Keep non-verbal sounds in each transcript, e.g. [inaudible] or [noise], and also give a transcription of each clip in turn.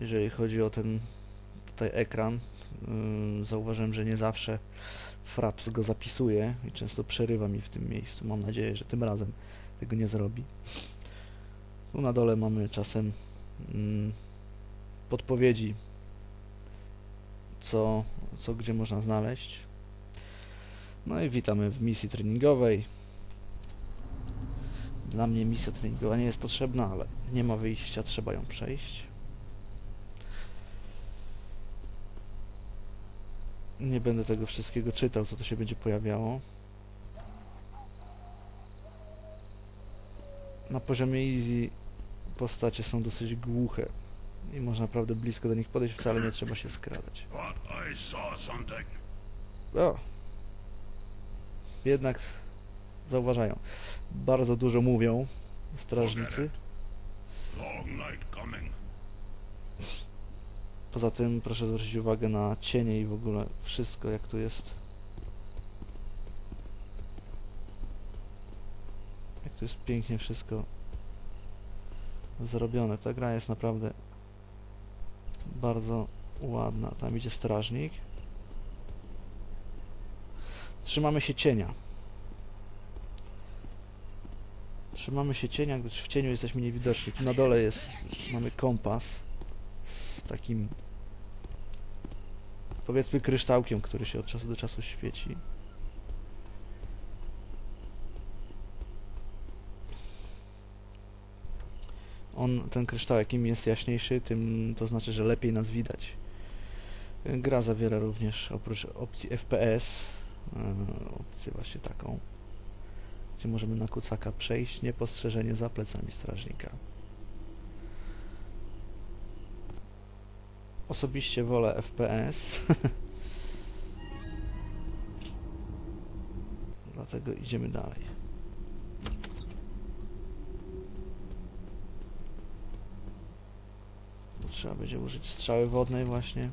jeżeli chodzi o ten tutaj ekran. Zauważyłem, że nie zawsze Fraps go zapisuje i często przerywa mi w tym miejscu. Mam nadzieję, że tym razem tego nie zrobi. Tu na dole mamy czasem podpowiedzi, co, co gdzie można znaleźć. No i witamy w misji treningowej. Dla mnie misja treningowa nie jest potrzebna, ale nie ma wyjścia, trzeba ją przejść. Nie będę tego wszystkiego czytał, co to się będzie pojawiało. Na poziomie easy postacie są dosyć głuche i można naprawdę blisko do nich podejść, wcale nie trzeba się skradać. O! Jednak zauważają. Bardzo dużo mówią strażnicy. Poza tym proszę zwrócić uwagę na cienie i w ogóle wszystko jak tu jest. Jak tu jest pięknie wszystko zrobione. Ta gra jest naprawdę bardzo ładna. Tam idzie strażnik. Trzymamy się cienia. Trzymamy się cienia, gdyż w cieniu jesteśmy niewidoczni. Tu na dole jest, mamy kompas takim powiedzmy kryształkiem, który się od czasu do czasu świeci. On, ten kryształek, im jest jaśniejszy, tym to znaczy, że lepiej nas widać. Gra zawiera również oprócz opcji FPS e, opcję właśnie taką, gdzie możemy na kucaka przejść niepostrzeżenie za plecami strażnika. Osobiście wolę FPS. [laughs] Dlatego idziemy dalej. Trzeba będzie użyć strzały wodnej właśnie.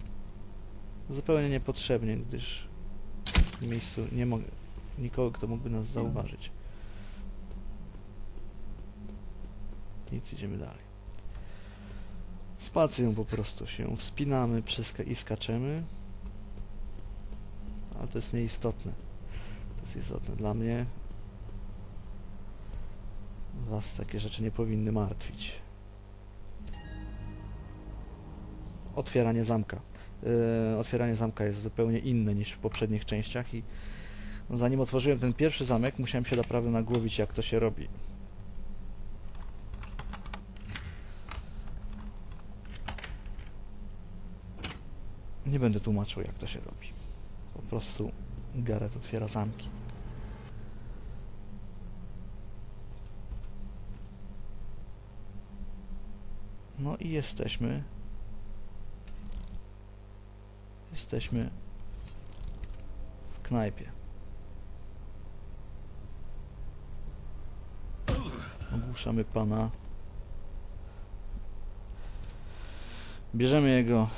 Zupełnie niepotrzebnie, gdyż w tym miejscu nie mogę nikogo, kto mógłby nas zauważyć. Nic, idziemy dalej. Spacją po prostu się wspinamy i skaczemy. Ale to jest nieistotne. To jest istotne dla mnie. Was takie rzeczy nie powinny martwić. Otwieranie zamka. Yy, otwieranie zamka jest zupełnie inne niż w poprzednich częściach i zanim otworzyłem ten pierwszy zamek, musiałem się naprawdę nagłowić jak to się robi. Nie będę tłumaczył, jak to się robi. Po prostu Gareth otwiera zamki. No i jesteśmy. Jesteśmy w knajpie. Ogłuszamy pana. Bierzemy jego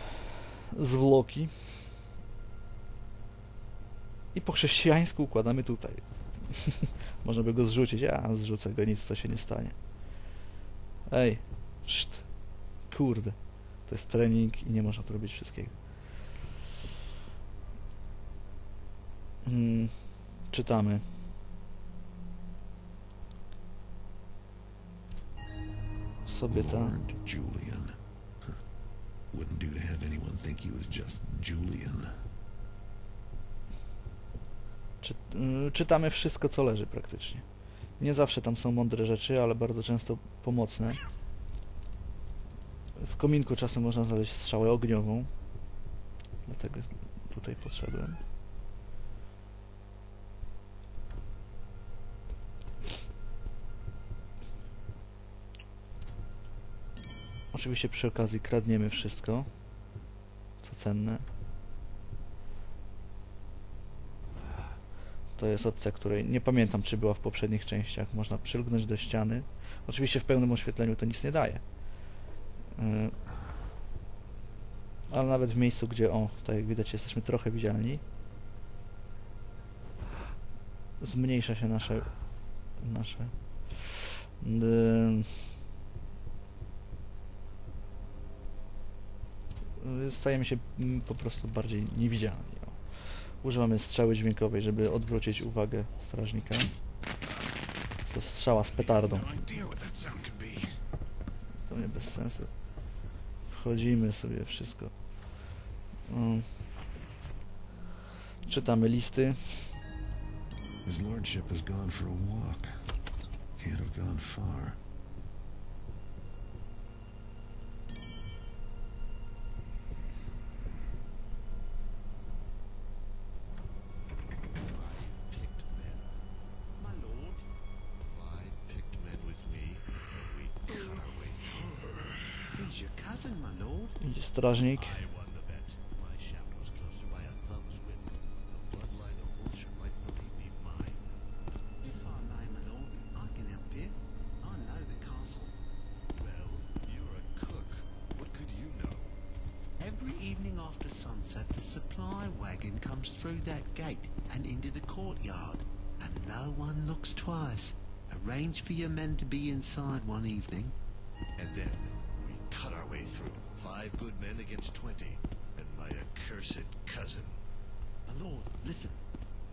zwłoki i po chrześcijańsku układamy tutaj. [laughs] Można by go zrzucić, a zrzucę go, nic to się nie stanie. Ej, szt, kurde, to jest trening i nie można tu robić wszystkiego. Hmm, czytamy. Sobie tam. Wouldn't do to have anyone think he was just Julian. Czy, y, czytamy wszystko, co leży praktycznie. Nie zawsze tam są mądre rzeczy, ale bardzo często pomocne. W kominku czasem można znaleźć strzałę ogniową. Dlatego tutaj podszedłem. Oczywiście przy okazji kradniemy wszystko, co cenne. To jest opcja, której nie pamiętam, czy była w poprzednich częściach. Można przylgnąć do ściany. Oczywiście w pełnym oświetleniu to nic nie daje. Yy, Ale nawet w miejscu, gdzie, o, tak jak widać, jesteśmy trochę widzialni, zmniejsza się nasze nasze yy, stajemy się mm, po prostu bardziej niewidzialni. Używamy strzały dźwiękowej, żeby odwrócić uwagę strażnika. Jest to strzała z petardą. No. To nie bez sensu. Wchodzimy sobie wszystko. Mm. Czytamy listy. His lordship has gone for a walk. Can't have gone far. Twice. Arrange for your men to be inside one evening. And then we cut our way through. Five good men against twenty, and my accursed cousin. My lord, listen.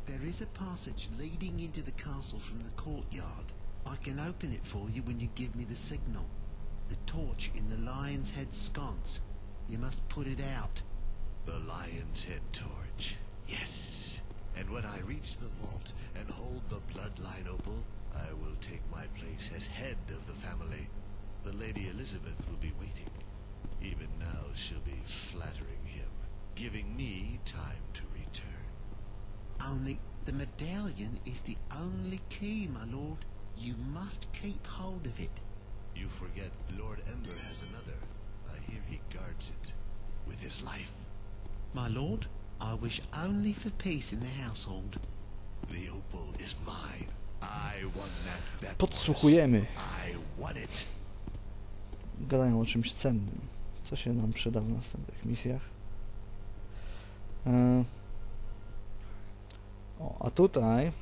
There is a passage leading into the castle from the courtyard. I can open it for you when you give me the signal. The torch in the lion's head sconce. You must put it out. The lion's head torch. Yes. And when I reach the vault and hold the bloodline opal, I will take my place as head of the family. The Lady Elizabeth will be waiting. Even now she'll be flattering him, giving me time to return. Only the medallion is the only key, my lord. You must keep hold of it. You forget Lord Ember has another. I hear he guards it with his life. My lord, I wish only for peace in the household. The opal is mine. I won that bet. Podsłuchujemy. I won it. Gadają o czymś cennym. Co się nam przyda w następnych misjach. E... O, a tutaj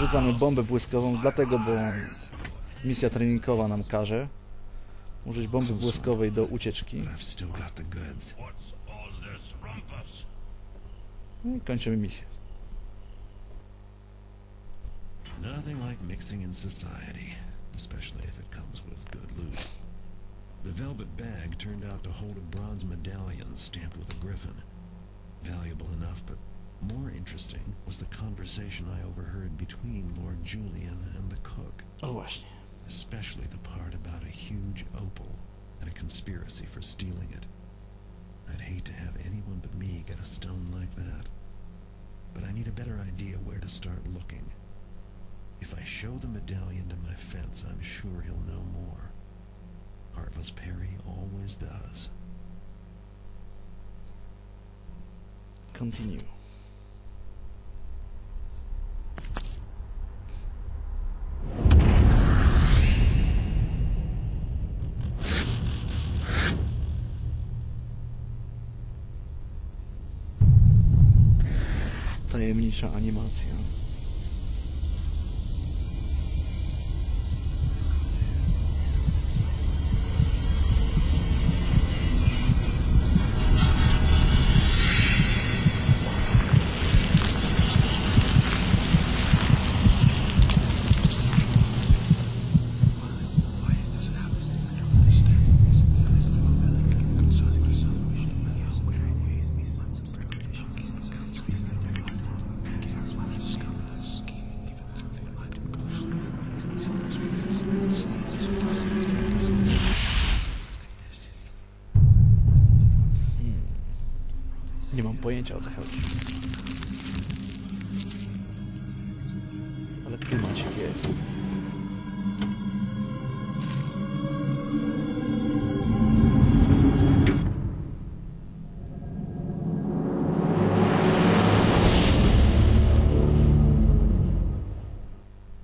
rzucamy bombę błyskową, dlatego, bo misja treningowa nam każe użyć bomby błyskowej do ucieczki. No i kończymy misję. Nothing like mixing in society, especially if it comes with good loot. The velvet bag turned out to hold a bronze medallion stamped with a griffin. Valuable enough, but more interesting was the conversation I overheard between Lord Julian and the cook, Oh, właśnie. especially the part about a huge opal and a conspiracy for stealing it. I'd hate to have anyone but me get a stone like that. But I need a better idea where to start looking. If I show the medallion to my fence, I'm sure he'll know more. Heartless Perry always does. Continue. Tajemnicza animacja.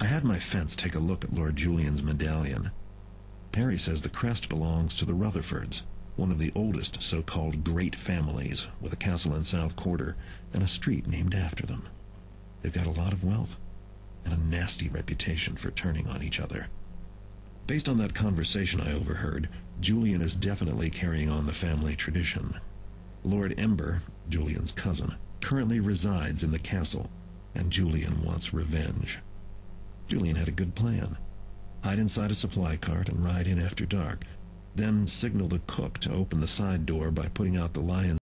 I had my fence take a look at Lord Julian's medallion. Perry says the crest belongs to the Rutherfords, one of the oldest so-called great families, with a castle in South Quarter and a street named after them. They've got a lot of wealth and a nasty reputation for turning on each other. Based on that conversation I overheard, Julian is definitely carrying on the family tradition. Lord Ember, Julian's cousin, currently resides in the castle, and Julian wants revenge. Julian had a good plan. Hide inside a supply cart and ride in after dark, then signal the cook to open the side door by putting out the lion's